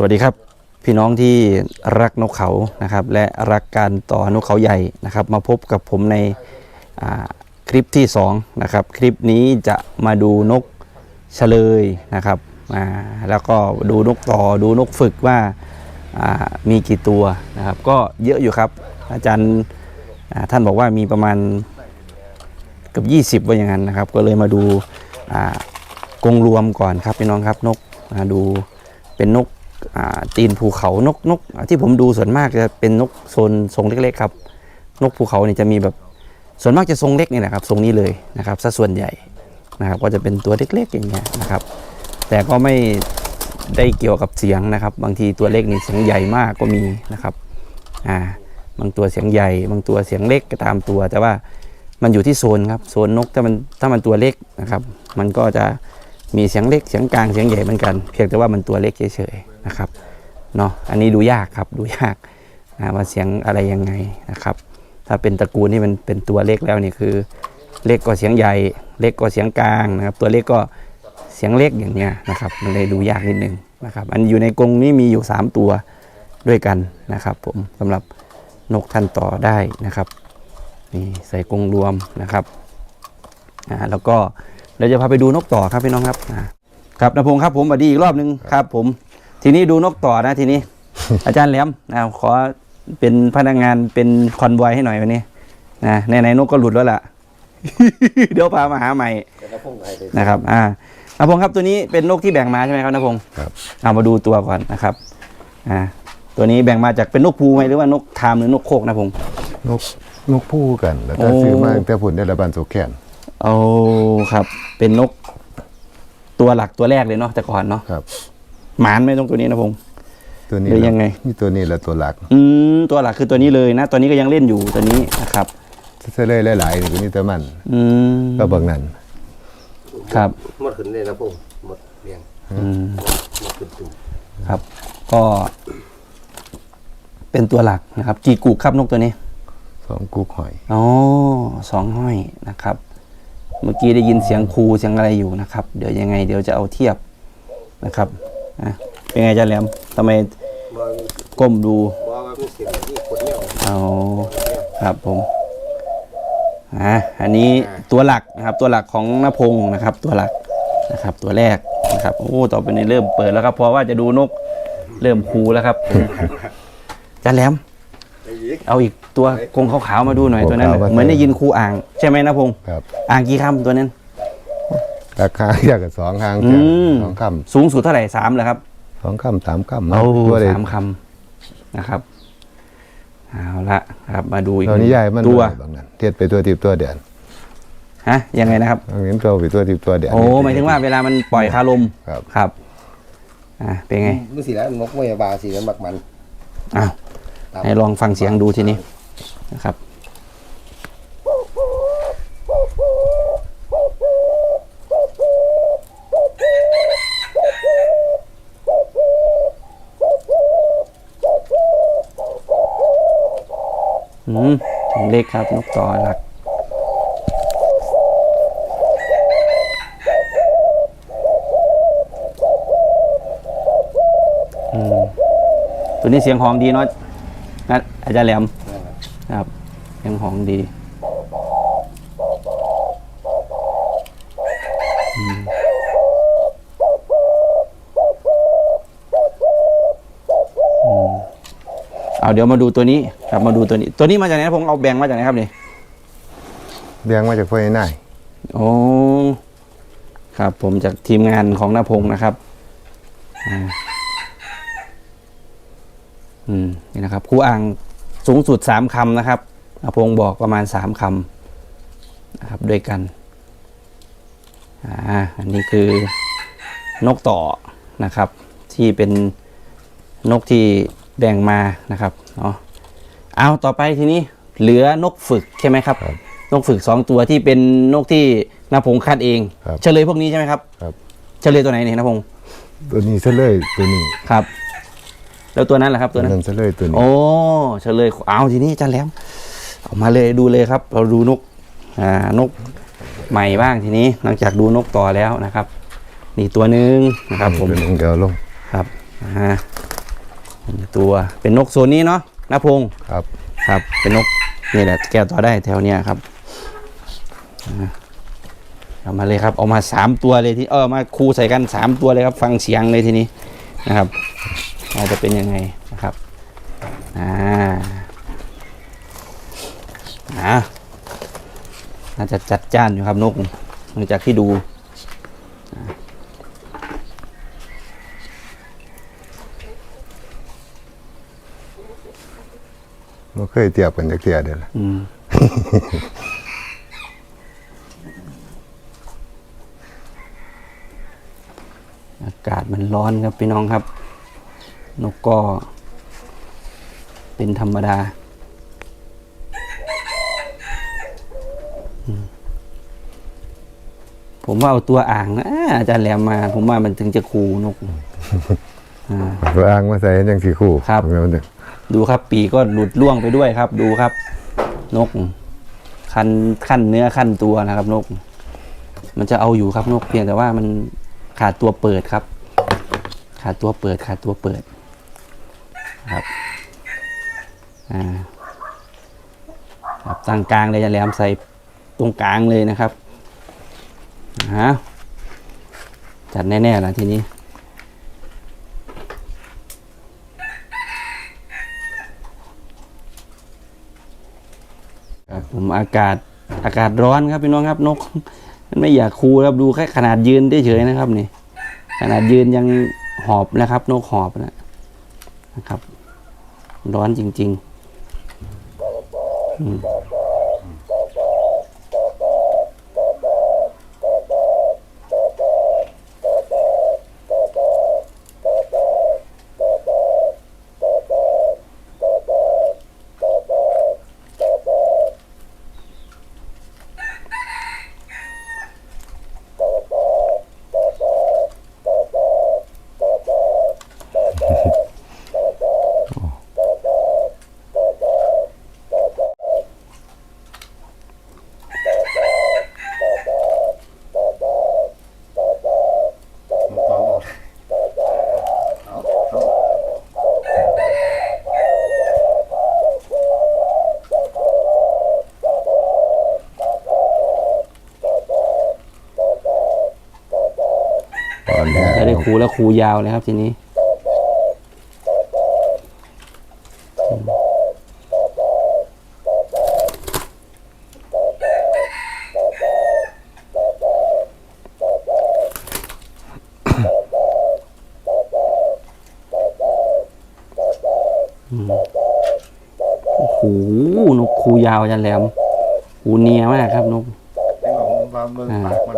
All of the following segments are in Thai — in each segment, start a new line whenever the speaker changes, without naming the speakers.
สวัสดีครับ พี่น้องที่รักนกเขานะครับ และรักการต่อนกเขาใหญ่นะครับ มาพบกับผมในคลิปที่2นะครับคลิปนี้จะมาดูนกเฉลยนะครับแล้วก็ดูนกต่อดูนกฝึกว่ามีกี่ตัวนะครับ ก็เยอะอยู่ครับ อาจารย์ท่านบอกว่ามีประมาณเกือบ20 ว่าอย่างนั้นนะครับ ก็เลยมาดูกรงรวมก่อนครับพี่น้องครับนกมาดูเป็นนก ตีนภูเขานกนกที่ผมดูส่วนมากจะเป็นนกโซนทรงเล็กๆครับ นกภูเขาเนี่ยจะมีแบบส่วนมากจะทรงเล็กนี่แหละครับทรงนี้เลยนะครับซะส่วนใหญ่นะครับก็จะเป็นตัวเล็กๆอย่างเงี้ยนะครับ แต่ก็ไม่ได้เกี่ยวกับเสียงนะครับ บางทีตัวเล็กนี่เสียงใหญ่มากก็มีนะครับอ่าบางตัวเสียงใหญ่ บางตัวเสียงเล็กก็ตามตัว แต่ว่ามันอยู่ที่โซนครับโซนนกถ้ามันถ้ามันตัวเล็กนะครับ มันก็จะมีเสียงเล็กเสียงกลางเสียงใหญ่เหมือนกัน เพียงแต่ว่ามันตัวเล็กเฉย นะครับเนาะอันนี้ดูยากครับดูยากนะว่าเสียงอะไรยังไงนะครับ ถ้าเป็นตระกูลที่มันเป็นตัวเล็กแล้วนี่คือ เล็กก็เสียงใหญ่ เล็กก็เสียงกลางนะครับ ตัวเล็กก็เสียงเล็กอย่างเงี้ยนะครับ มันเลยดูยากนิดนึงนะครับ อันอยู่ในกรงนี้มีอยู่ 3 ตัวด้วยกันนะครับ ผมสำหรับนกท่านต่อได้นะครับนี่ใส่กรงรวมนะครับอ่าแล้วก็เราจะพาไปดูนกต่อครับพี่น้องครับอ่าครับนพงครับผมสวัสดีอีกรอบนึงครับผม ทีนี้ดูนกต่อนะทีนี้ อาจารย์แหลมนะขอเป็นพนักงานเป็นคอนบอยให้หน่อยวันนี้นะไหนๆนกก็หลุดแล้วล่ะ เดี๋ยวพามาหาใหม่นะครับ อ่านพงศ์ครับตัวนี้เป็นนกที่แบ่งมาใช่ไหมครับนพงศ์
ครับ
เอามาดูตัวก่อนนะครับ อ่า ตัวนี้แบ่งมาจากเป็นนกภูไหมหรือว่านกทามหรือนกโคกนะพงศ์
นกนกผู้กัน แล้วก็
โอ้
ซื้อมาตั้งแต่ผุนได้ระบานโซแคน
โอ้ครับ เป็นนกตัวหลักตัวแรกเลยเนาะแต่ก่อนเนาะ
ครับ
หมานไหมตรงตัวนี้นะพงศ์
ตัวนี้
หรือยังไง
นี่ตัวนี้แหละตัวหลัก
อืมตัวหลักคือตัวนี้เลยนะตัวนี้ก็ยังเล่นอยู่ตัวนี้นะครับ
เสื้อเลยหลายๆนี่ตัวนี้ตัวมัน
อืม
ก็เบางนั้น
ครับ
หมดขึ้นเลยนะพงหมดเรียง
อืม
หมดขึ้นตุ่ม
ครับ ก็ เป็นตัวหลักนะครับกี่กูกครับนกตัวนี้
สองกุ๊กหอย
อ๋อสองห้อยนะครับ เมื่อกี้ได้ยินเสียงครูเสียงอะไรอยู่นะครับ เดี๋ยวยังไง เดี๋ยวจะเอาเทียบนะครับ อะเป็นไงอาจารย์แหลมทำไม
บ่
ก้มดู
บ่ว่ามีเสียงที่คนเนี่ย
เอาครับผมอะอันนี้ตัวหลักนะครับ ตัวหลักของนพงศ์นะครับ ตัวหลักนะครับ ตัวแรกนะครับโอ้ต่อไปนี้เริ่มเปิดแล้วครับเพราะว่าจะดูนกเริ่มคูแล้วครับอาจารย์แหลม
ไอ้ยิก
เอาอีกตัวกรงขาวๆมาดูหน่อยตัวนั้นน่ะเหมือนได้ยินครูอ่าง ใช่ไหมนพงศ์
ครับ
อ่างกี่คำตัวนั้น
ราคาอยากกับสองคาง
อืม
สองค
สูงสุดเท่าไหร่สามเหรอครับำ
สองคำสามคำ
เอา
ตัวเด็
สามคำนะครับเอาละครับมาดูอีก
ตัวนี้ใหญ่มัน
ตัว
บางนั้นเทียบไปตัวทิพตัวเดือน
ฮะยังไงนะครับ
บางนี้ตัวไปตัวทิพตัวเดือน
โอ้หมายถึงว่าเวลามันปล่อยคาลม
ครับ
ครับอ่าเป็นไง
มันสิแล้วนกมวยบาสิแล้วมักมัน
อ้าว
ตาม
ให้ลองฟังเสียงดูทีนี้นะครับ อืมถึง เล็กครับ นกต่อหลักอืมตัวนี้เสียงหองดีเนาะนะอาจารย์แหลมครับเสียงหองดีอืมอืม เอาเดี๋ยวมาดูตัวนี้ครับมาดูตัวนี้ ตัวนี้มาจากไหนนะผมเอาแบ่งมาจากไหนครับนี่
เลี้ยงมาจากพ่อไอ้นาย
โอ้ครับ ผมจากทีมงานของนาพงศ์นะครับอ่าอืมนี่นะครับครูอ่างสูงสุดสามคำนะครับนาพงศ์บอกประมาณสามคำนะครับด้วยกันอ่าอันนี้คือนกต่อนะครับ ที่เป็นนกที่ แบ่งมานะครับเนาะเอาต่อไปทีนี้เหลือนกฝึกใช่ไหมครับ
ครับ
นกฝึกสองตัวที่เป็นนกที่นาพงศ์คัดเอง
ครับ
เฉลยพวกนี้ใช่ไหมครับ
ครับ
เฉลยตัวไหนเนี่ยนาพงศ์
ตัวนี้เสื้อเลยตัวนี้
ครับ แล้วตัวนั้นแหละครับตัวนั้น
นั้นเสื้อเลยตัวนี้
โอ้เฉลยเอาทีนี้อาจันแหล้วเอามาเลยดูเลยครับ เราดูนกอ่านกใหม่บ้างทีนี้ หลังจากดูนกต่อแล้วนะครับ นี่ตัวหนึ่งนะครับผม
เป็นองค์เดียวลง
ครับอ่า ตัวเป็นนกโซนนี้เนาะนะพงษ์
ครับ
ครับ เป็นนกนี่แหละแก้ตัวได้แถวเนี้ยครับอ่าเอามาเลยครับเอามาสามตัวเลยที่เออมาคูใส่กันสามตัวเลยครับ ฟังเสียงเลยทีนี้นะครับว่าจะเป็นยังไงนะครับอ่าอ่าน่าจะจัดจ้านอยู่ครับนกหลังจากที่ดู
บ่เคยเทียบกันจักเทียเด้อล่ะ
อืมอากาศมันร้อนครับพี่น้องครับ นกก็ เป็นธรรมดาอืมผมว่าเอาตัวอ่างนะอาจารย์แหลมมา ผมว่ามันถึงจะคูนก อ่า
เอาอ้างมาใส่จังสิคู่
ครับ
เอาเด้อ
ดูครับปีก็หลุดล่วงไปด้วยครับ ดูครับ นก คันขั้นเนื้อขั้นตัวนะครับ นก มันจะเอาอยู่ครับนกเพียงแต่ว่ามันขาดตัวเปิดครับ ขาดตัวเปิดขาดตัวเปิดครับอ่าครับตั้งกลางเลยจะแหลมใส่ตรงกลางเลยนะครับฮะจัดแน่ๆแล้วทีนี้ ครับ ผมอากาศอากาศร้อนครับพี่น้องครับนก มันไม่อยากคูครับดูแค่ขนาดยืนเฉยๆนะครับนี่ ขนาดยืนยังหอบนะครับ นกหอบนะนะครับ ร้อนจริง ๆ คูแล้วคูยาวเลยครับทีนี้โอ้โหนกคูยาวจันแหลมหูเนียมากครับนก
แต่ว่าผมว่าเบิ่งปากมัน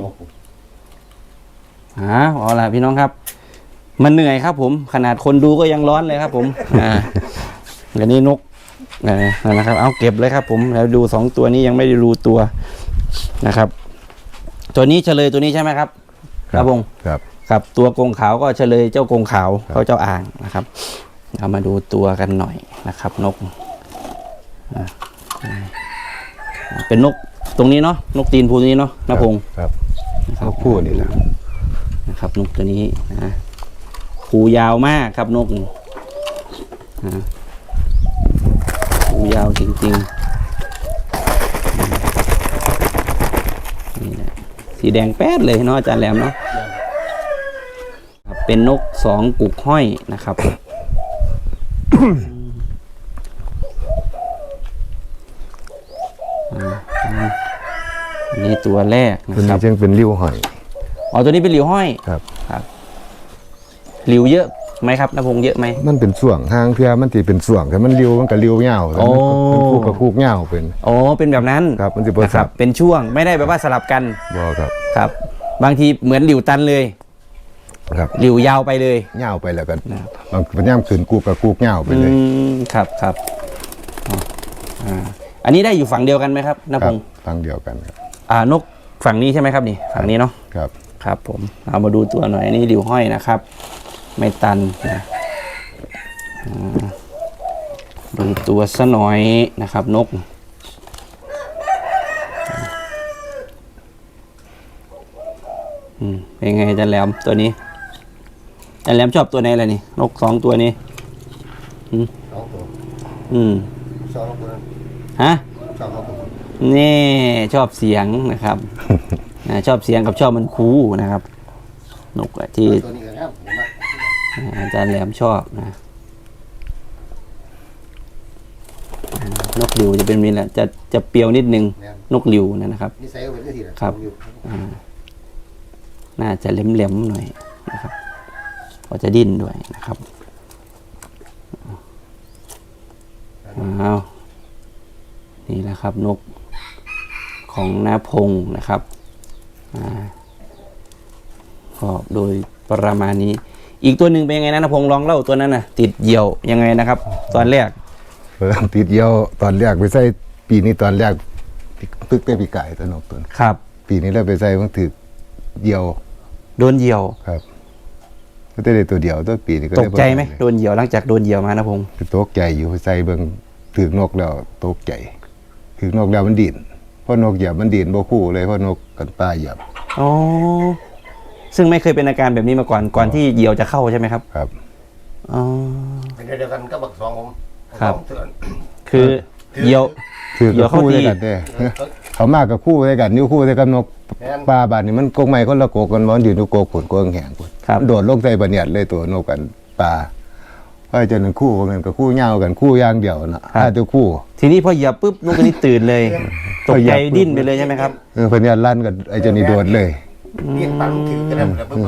นก
อ่าเอาล่ะพี่น้องครับ มันเหนื่อยครับผม ขนาดคนดูก็ยังร้อนเลยครับ ผมอ่าอันนี้นกเออนั่นนะครับ เอาเก็บเลยครับ ผมแล้วดูสองตัวนี้ยังไม่ได้รู้ตัวนะครับ ตัวนี้เฉลยตัวนี้ใช่ไหมครับครับผม
ครับ
ครับตัวกงขาวก็เฉลยเจ้ากงขาวเขาเจ้าอ่างนะครับเอามาดูตัวกันหน่อยนะครับ นกอ่าเป็นนก ตรงนี้เนาะนกตีนภูนี้เนาะนพงศ์
ครับเขาคู่นี่แหละ
นะครับนกตัวนี้นะหูยาวมากครับนกนะหูยาวจริงๆนี่แหละสีแดงแป๊ดเลยเนาะอาจารย์แหลมเนาะครับเป็นนกสองกุกห้อยนะครับอ่าอั นนี่ตัวแรก
ตัว
นะค
นี้
รับ
จึงเป็นริ้วหอย
อ๋อ ตัวนี้เป็นหลิวห้อย
ครับ
หลิวเยอะไหมครับนพงษ์เยอะไหม
มันเป็นส่วงทางเพื่อมันสิเป็นส่วงแต่มันริ้วมันก็ริ้วยาวแต่
โอ้
มันคู่กับคู่ยาวเป็น
อ๋อ เป็นแบบนั้น
ครับมันสิบ่
นะค
สั
รับบเป็นช่วง ไม่ได้แบบว่าสลับกัน
บ่ครับ
ครับ บางทีเหมือนหลิวตันเลย
ครับ
หลิวยาวไปเลย
ยาวไปแล้วกัน
นะครับ
บางมันย่ำขึ้นกูกับกูยาวไป
อื
เลย
ม ครับครับอ๋ออ่า อันนี้ได้อยู่ฝั่งเดียวกันไหมครับน
ค
พ
รับ
งษ์
ฟังเดียวกันครับ
อ่านกฝั่งนี้ใช่ไหมครับนี่ฝั่งนี้เนาะ
ครับ
ครับผมเอามาดูตัวหน่อยอันนี้หลิวห้อยนะครับ ไม่ตันนะอ่าดูตัวซะหน่อยนะครับ นก อืมเป็นยังไงอาจารย์แหลมตัวนี้อาจารย์แหลมชอบตัวไหนล่ะนี่ นกสองตัวนี้
สองตัว
อืม
สองตัวนั้น
ฮะ
สองตัว
นี่ชอบเสียงนะครับอ่าชอบเสียงกับชอบมันคูนะครับนกอะที่
ตัวนี้ครับผมว่า
อ่าอาจารย์แหลมชอบนะอ่านกหลิวจะเป็นมีแหละจะจะเปรียวนิดนึง
เนี่ย
นกหลิวนะนะครับ
นิสัยก็เป็นที่ละ
ครับ
อยู่
อ่าน่าจะเล็มๆหน่อยนะครับก็จะดิ้นด้วยนะครับอ้าว นี่แหละครับนกของนาพงศ์นะครับอ่าก็โดยประมาณนี้ อีกตัวหนึ่งเป็นยังไงนะนาพงศ์ลองเล่าตัวนั้นนะติดเหยี่ยวยังไงนะครับ ตอนแรก
เออติดเยี่ยวตอนแรกไปใส่ปีนี้ตอนแรกตึกได้ปีไก่ตวนกตัวนั้น
ครับ
ปีนี้เราไปใส่มันถือเยี่ยว
โดนเหยี่ยว
ครับก็ได้ตัวเดียวตัวปีนี้ก็
ต
ด้
กใจไหม
บ่ด้
โดนเหยี่ยวหลังจากโดนเหยี่ยวมานะพงศ์
คือตกใจอยู่ใส่เบิ่งถือนกแล้วตกใจ ถือนกแล้วมันดิ่นเพราะนกเหยียบมันดิ่นบ่คู่เลยเพราะนกกันป้าเหยียบ
อ๋อซึ่งไม่เคยเป็นอาการแบบนี้มาก่อนก่อนที่เหยี่ยวจะเข้าใช่ไหมครับ
ครับ
อ๋อ
เป็นเดียวกันก็บักสองผม
ครับ
สองเตือน
คือเหยี่ยว
ถือ
เดี๋
กั
ย
บ
วเข้า
คู่
ที่
ด้วยกันเด้เขามากกับคู่ด้วยกันอยู่คู่ด้วยกันนก
แม่น
ปลาบานนี่มันกงไม้คนละโกกกันมันอยู่ในโกกผลกงแหงพุ่น
ครับ
มันโดดลงใส่บันเนียดเลยตัวนกกันปลา เพราะฉะนั้นคู่กันกับคู่เหย้ากันคู่อย่างเดียวนะถ้าตัวคู่
ทีนี้พอเหยียบปุ๊บลูกตัวนี้ตื่นเลยตกใจดิ้นไปเลยใช่ไหมครับ
เออเพิ่นเนี่ยลั่นกันไอ้เจ้านี่โดดเลย
เรียนปันถือกันได้หมดเลย
อื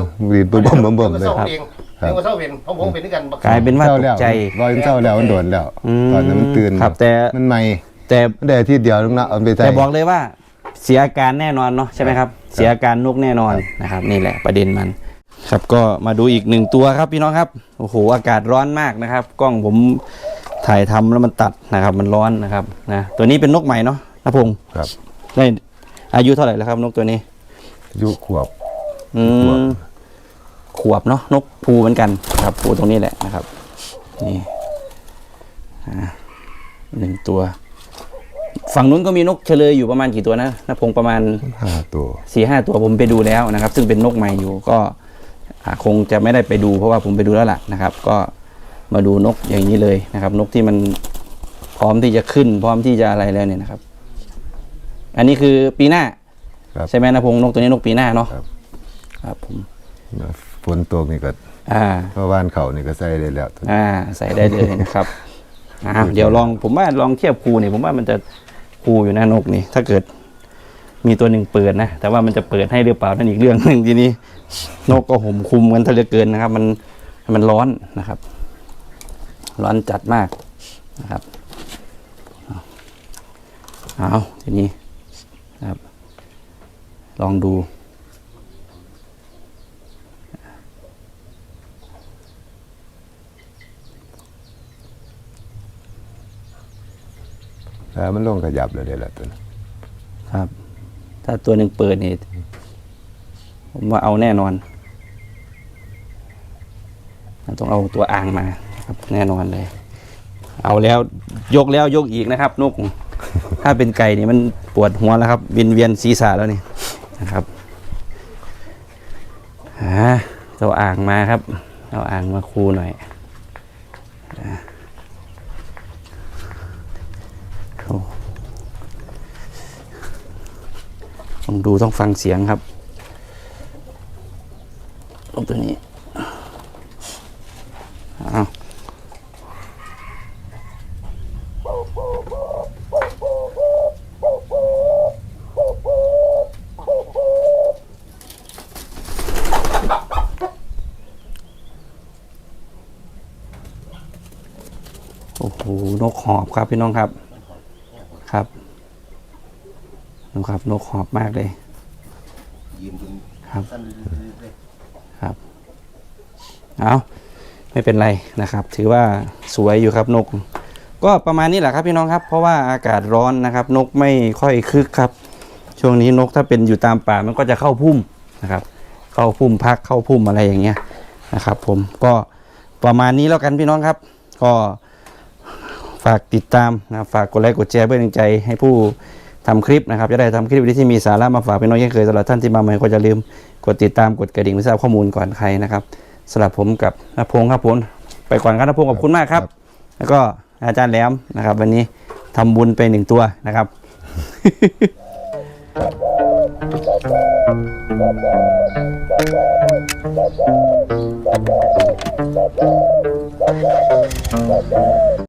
ปุ๊บ
ม
ปุ๊บ
รีดบ่มบ่มบ่มเลย
เศร้า
ครับ
เองเรียกว่าเศร้าเป็นของผมเป็นด้วยกันบัก
กลายเป็นว่า
เศร้า
ต
แล้ว
กใจ
รอยมันเศร้าแล้วมันโดดแล้ว
อืม
ตอนนั้นมันตื่น
ครับแต่
มันใหม่
แต่
มันได้อาที่เดียวนึงนะเอาไปใส่
แต่บอกเลยว่าเสียอาการแน่นอนเนาะใช่ไหมครับ เสียอาการนกแน่นอนนะครับ นี่แหละประเด็นมัน ครับก็มาดูอีกหนึ่งตัวครับพี่น้องครับโอ้โหอากาศร้อนมากนะครับ กล้องผมถ่ายทำแล้วมันตัดนะครับ มันร้อนนะครับนะตัวนี้เป็นนกใหม่เนาะนพงศ์
ครับ
ได้อายุเท่าไหร่แล้วครับ นกตัวนี้
อายุขวบ
อื
ขวบ
มขวบเนาะนกภูเหมือนกันครับภูตรงนี้แหละนะครับนี่อ่าหนึ่งตัว ฝั่งนู้นก็มีนกเฉลยอยู่ประมาณกี่ตัวนะนพงศ์ประมาณ
ห้าตัว
สี่ห้าตัวผมไปดูแล้วนะครับ ซึ่งเป็นนกใหม่อยู่ก็อ่า คงจะไม่ได้ไปดูเพราะว่าผมไปดูแล้วล่ะนะครับ ก็มาดูนกอย่างนี้เลยนะครับ นกที่มันพร้อมที่จะขึ้น พร้อมที่จะอะไรแล้วเนี่ยนะครับ อันนี้คือปีหน้า
ครับ
ใช่ไหมนะพงษ์นกตัวนี้นกปีหน้าเนาะ
ครับ
ครับผม
ฝนตกนี่ก็
อ่า
เพราะว่านเขานี่ก็ใส่ได้แล้ว
อ่า ใส่ได้เลยนะครับอ่าเดี๋ยวลองผมว่าลองเทียบครูเนี่ยผมว่ามันจะครูอยู่นะนกนี่ถ้าเกิดมีตัวหนึ่งเปิดนะ แต่ว่ามันจะเปิดให้หรือเปล่านั่นอีกเรื่องหนึ่งทีนี้ นกก็ห่มคุมกันถ้าเหลือเกินนะครับ มันมันร้อนนะครับ ร้อนจัดมากนะครับเอาเอาทีนี้นะครับ ลองดู
แล้วมันลงขยับเลยได้ละตัวนั้น
ครับ ถ้าตัวหนึ่งเปิดนี่ ผมว่าเอาแน่นอน ต้องเอาตัวอ่างมาครับแน่นอนเลย เอาแล้วยกแล้วยกอีกนะครับนกถ้าเป็นไก่นี่มันปวดหัวแล้วครับวียนเวียนศีรษะแล้วนี่นะครับอ่าตัวอ่างมาครับ เอาอ่างมาคูหน่อยต้องดูต้องฟังเสียงครับลงตัวนี้อ้าวโอ้โห นกหอบ ครับพี่น้องครับ ครับนกครับนกหอบมากเลย ครับ ครับ เอาไม่เป็นไรนะครับ ถือว่าสวยอยู่ครับนก ก็ประมาณนี้แหละครับพี่น้องครับ เพราะว่าอากาศร้อนนะครับ นกไม่ค่อยคึกครับ ช่วงนี้นกถ้าเป็นอยู่ตามป่ามันก็จะเข้าพุ่มนะครับ เข้าพุ่มพักเข้าพุ่มอะไรอย่างเงี้ยนะครับ ผมก็ประมาณนี้แล้วกันพี่น้องครับ ก็ ฝากติดตามนะฝากกดไลค์กดแชร์เพื่อเป็นใจให้ผู้ทำคลิปนะครับ จะได้ทำคลิปที่มีสาระมาฝากพี่น้องเช่นเคยสำหรับท่านที่มาใหม่ก็จะลืมกดติดตามกดกระดิ่งเพื่อทราบข้อมูลก่อนใครนะครับสำหรับผมกับนภพงครับผมไปก่อนครับนภพงขอบคุณมากครับ แล้วก็อาจารย์แหลมนะครับ วันนี้ทำบุญไปหนึ่งตัวนะครับ